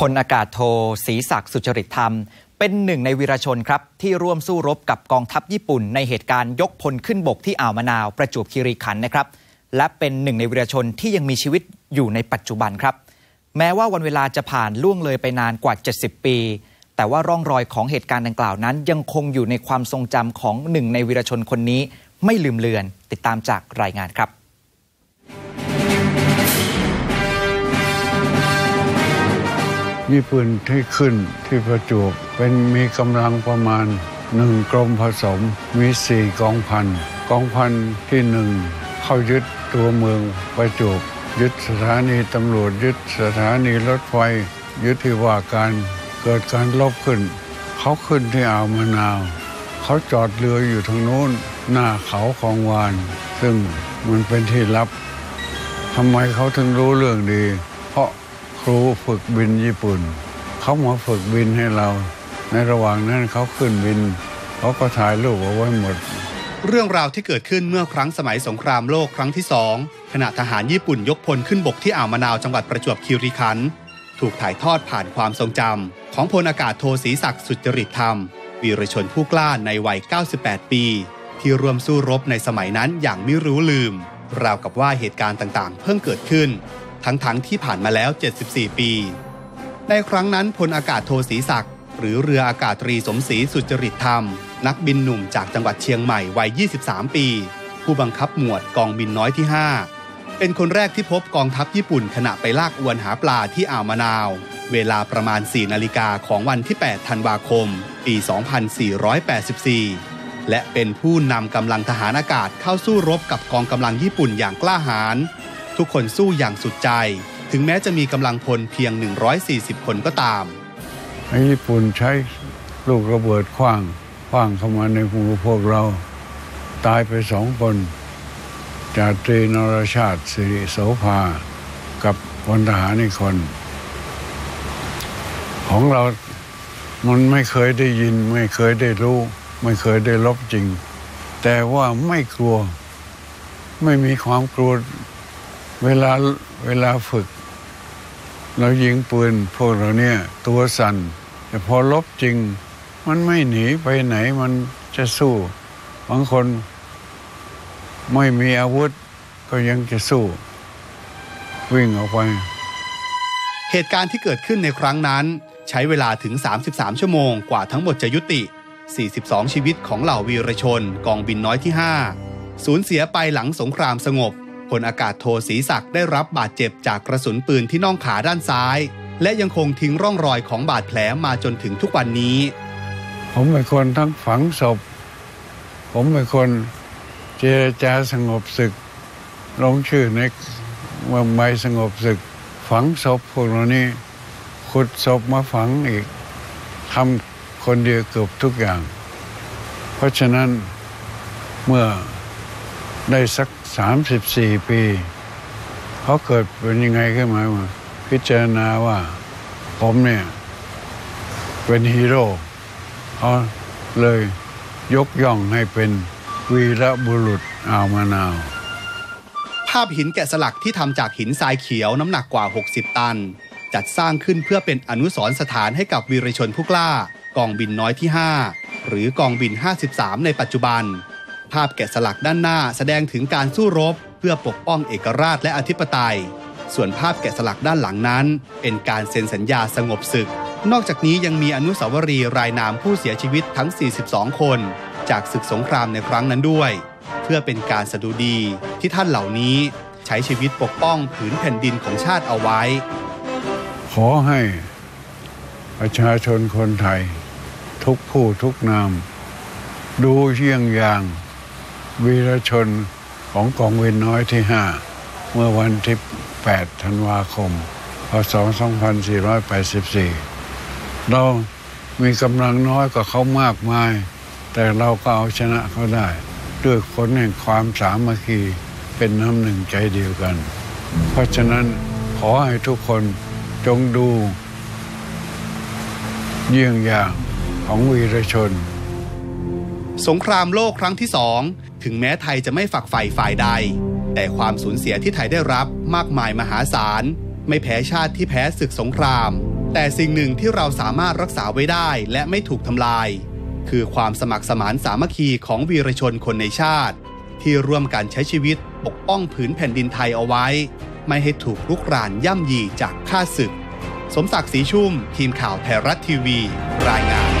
พลอากาศโทศรีศักดิ์สุจริตธรรม เป็นหนึ่งในวีรชนครับที่ร่วมสู้รบกับกองทัพญี่ปุ่น ในเหตุการณ์ยกพลขึ้นบกที่อ่าวมะนาวประจวบคีรีขันธ์นะครับ และเป็นหนึ่งในวีรชนที่ยังมีชีวิตอยู่ในปัจจุบันครับ แม้ว่าวันเวลาจะผ่านล่วงเลยไปนานกว่า 70 ปี แต่ว่าร่องรอยของเหตุการณ์ดังกล่าวนั้น ยังคงอยู่ในความทรงจำของหนึ่งในวีรชนคนนี้ไม่ลืมเลือน ติดตามจากรายงานครับ ญี่ปุ่นที่ขึ้นที่ประจวบเป็นมีกำลังประมาณหนึ่งกรมผสมมีสี่กองพันกองพันที่หนึ่งเข้ายึดตัวเมืองประจวบยึดสถานีตำรวจยึดสถานีรถไฟยึดที่ว่าการเกิดการลบขึ้น เขาขึ้นที่อ่าวมะนาว เขาจอดเรืออยู่ทางโน้นหน้าเขาของวาน ซึ่งมันเป็นที่ลับทำไมเขาถึงรู้เรื่องดี เพราะ ครูฝึกบินญี่ปุ่น เขามาฝึกบินให้เรา ในระหว่างนั้นเขาขึ้นบินเขาก็ถ่ายรูปเอาไว้หมด เรื่องราวที่เกิดขึ้นเมื่อครั้งสมัยสงครามโลกครั้งที่สองขณะทหารญี่ปุ่นยกพลขึ้นบกที่อ่าวมะนาวจังหวัดประจวบคีรีขันธ์ถูกถ่ายทอดผ่านความทรงจำของพลอากาศโทศรีศักดิ์สุจริตธรรม วีรชนผู้กล้าในวัย 98 ปี ที่ร่วมสู้รบในสมัยนั้นอย่างไม่รู้ลืม ราวกับว่าเหตุการณ์ต่างๆ เพิ่งเกิดขึ้น ทั้งๆทที่ผ่านมาแล้ว 74 ปี ในครั้งนั้นพลอากาศโทศรีศักดิ์หรือเรืออากาศตรีสมศรีสุจริตธรรม นักบินหนุ่มจากจังหวัดเชียงใหม่วัย 23 ปี ผู้บังคับหมวดกองบินน้อยที่ 5 เป็นคนแรกที่พบกองทัพญี่ปุ่นขณะไปลากอวนหาปลาที่อ่าวมะนาว เวลาประมาณ 4 นาฬิกาของวันที่ 8 ธันวาคม ปี 2484 และเป็นผู้นำกำลังทหารอากาศเข้าสู้รบกับกองกำลังญี่ปุ่นอย่างกล้าหาญ ทุกคนสู้อย่างสุดใจ ถึงแม้จะมีกำลังพลเพียง 140 คนก็ตามญี่ปุ่นใช้ลูกระเบิดขว้างขว้างเข้ามาในหูพวกเรา ตายไปสองคนจาตรีนรชาติสิริโสภา กับพลทหารอีกคน ของเรา มันไม่เคยได้ยิน ไม่เคยได้รู้ ไม่เคยได้ลบจริง แต่ว่าไม่กลัว ไม่มีความกลัว เวลาเวลาฝึก เรายิงปืนพวกเราเนี่ย ตัวสั่นแต่พอลบจริง มันไม่หนีไปไหนมันจะสู้บางคนไม่มีอาวุธก็ยังจะสู้ วิ่งออกไป เหตุการณ์ที่เกิดขึ้นในครั้งนั้น ใช้เวลาถึง 33 ชั่วโมงกว่าทั้งหมดจะยุติ 42 ชีวิตของเหล่าวีรชนกองบินน้อยที่ 5 สูญเสียไปหลังสงครามสงบ พลอากาศโทศรีศักดิ์ได้รับบาดเจ็บจากกระสุนปืนที่น่องขาด้านซ้าย และยังคงทิ้งร่องรอยของบาดแผลมาจนถึงทุกวันนี้ ผมเป็นคนทั้งฝังศพ ผมเป็นคนเจรจาสงบศึก ลงชื่อในเมืองใบสงบศึก ฝังศพพวกเรานี้ขุดศพมาฝังอีกทำคนเดียวเกือบทุกอย่าง เพราะฉะนั้นเมื่อ ได้สักสามสิบสี่ปีเขาเกิดเป็นยังไงขึ้นมามาพิจารณาว่า ผมเนี่ย เป็นฮีโร่เขาเลยยกย่องให้เป็นวีรบุรุษอาวมะนาว ภาพหินแกะสลักที่ทำจากหินทรายเขียวน้ำหนักกว่า 60 ตัน จัดสร้างขึ้นเพื่อเป็นอนุสรณ์สถานให้กับวีรชนผู้กล้ากองบินน้อยที่ 5 หรือกองบิน 53 ในปัจจุบัน ภาพแกะสลักด้านหน้าแสดงถึงการสู้รบ เพื่อปกป้องเอกราชและอธิปไตย ส่วนภาพแกะสลักด้านหลังนั้น เป็นการเซ็นสัญญาสงบศึก นอกจากนี้ยังมีอนุสาวรีย์รายนามผู้เสียชีวิตทั้ง 42 คน จากศึกสงครามในครั้งนั้นด้วย เพื่อเป็นการสดุดีที่ท่านเหล่านี้ใช้ชีวิตปกป้องผืนแผ่นดินของชาติเอาไว้ ขอให้ประชาชนคนไทย ทุกผู้ทุกนาม ดูเยี่ยงอย่าง วีรชนของกองเวนน้อยที่ห้าเมื่อวันที่ 8 ธันวาคม พศ 2484 เรามีกำลังน้อยกว่าเขามากมาย แต่เราก็เอาชนะเขาได้ ด้วยผลแห่งความสามัคคีเป็นน้ำหนึ่งใจเดียวกัน เพราะฉะนั้นขอให้ทุกคนจงดู เยี่ยงอย่างของวีรชน สงครามโลกครั้งที่สอง ถึงแม้ไทยจะไม่ฝักใฝ่ฝ่ายใด แต่ความสูญเสียที่ไทยได้รับมากมายมหาศาล ไม่แพ้ชาติที่แพ้ศึกสงคราม แต่สิ่งหนึ่งที่เราสามารถรักษาไว้ได้และไม่ถูกทำลาย คือความสมัครสมานสามัคคีของวีรชนคนในชาติ ที่ร่วมกันใช้ชีวิตปกป้องผืนแผ่นดินไทยเอาไว้ ไม่ให้ถูกลุกรานย่ำยีจากข้าศึก สมศักดิ์ศรีชุ่ม ทีมข่าวไทยรัฐทีวี รายงาน